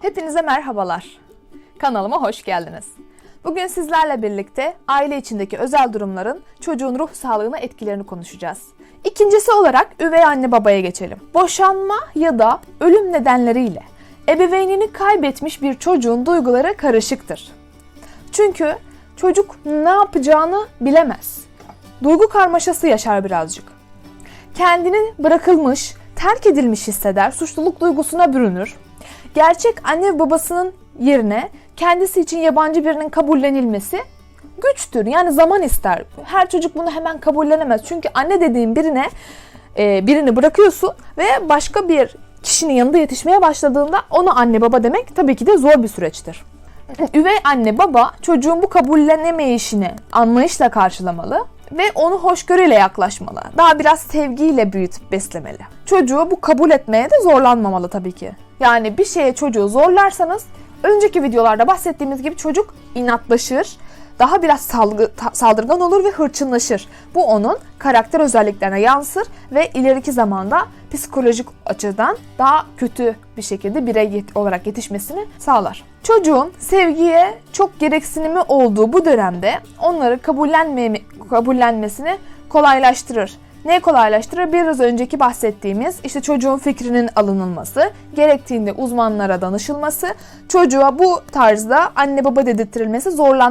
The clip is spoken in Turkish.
Hepinize merhabalar. Kanalıma hoş geldiniz. Bugün sizlerle birlikte aile içindeki özel durumların çocuğun ruh sağlığına etkilerini konuşacağız. İkincisi olarak üvey anne babaya geçelim. Boşanma ya da ölüm nedenleriyle ebeveynini kaybetmiş bir çocuğun duyguları karışıktır. Çünkü çocuk ne yapacağını bilemez. Duygu karmaşası yaşar birazcık kendini bırakılmış, terk edilmiş hisseder, suçluluk duygusuna bürünür. Gerçek anne ve babasının yerine kendisi için yabancı birinin kabullenilmesi güçtür. Yani zaman ister. Her çocuk bunu hemen kabullenemez. Çünkü anne dediğin birine e, birini bırakıyorsun ve başka bir kişinin yanında yetişmeye başladığında ona anne baba demek tabii ki de zor bir süreçtir. Üvey anne baba çocuğun bu kabullenemeyişini anlayışla karşılamalı ve onu hoşgörüyle yaklaşmalı. Daha biraz sevgiyle büyütüp beslemeli. Çocuğu bu kabul etmeye de zorlanmamalı tabii ki. Yani bir şeye çocuğu zorlarsanız önceki videolarda bahsettiğimiz gibi çocuk inatlaşır, daha biraz salgı, saldırgan olur ve hırçınlaşır. Bu onun karakter özelliklerine yansır ve ileriki zamanda psikolojik açıdan daha kötü bir şekilde birey yet- olarak yetişmesini sağlar. Çocuğun sevgiye çok gereksinimi olduğu bu dönemde onları kabullenme, kabullenmesini kolaylaştırır. Ne kolaylaştırır? Biraz önceki bahsettiğimiz işte çocuğun fikrinin alınılması, gerektiğinde uzmanlara danışılması, çocuğa bu tarzda anne baba dedirtilmesi zorlanmamalı.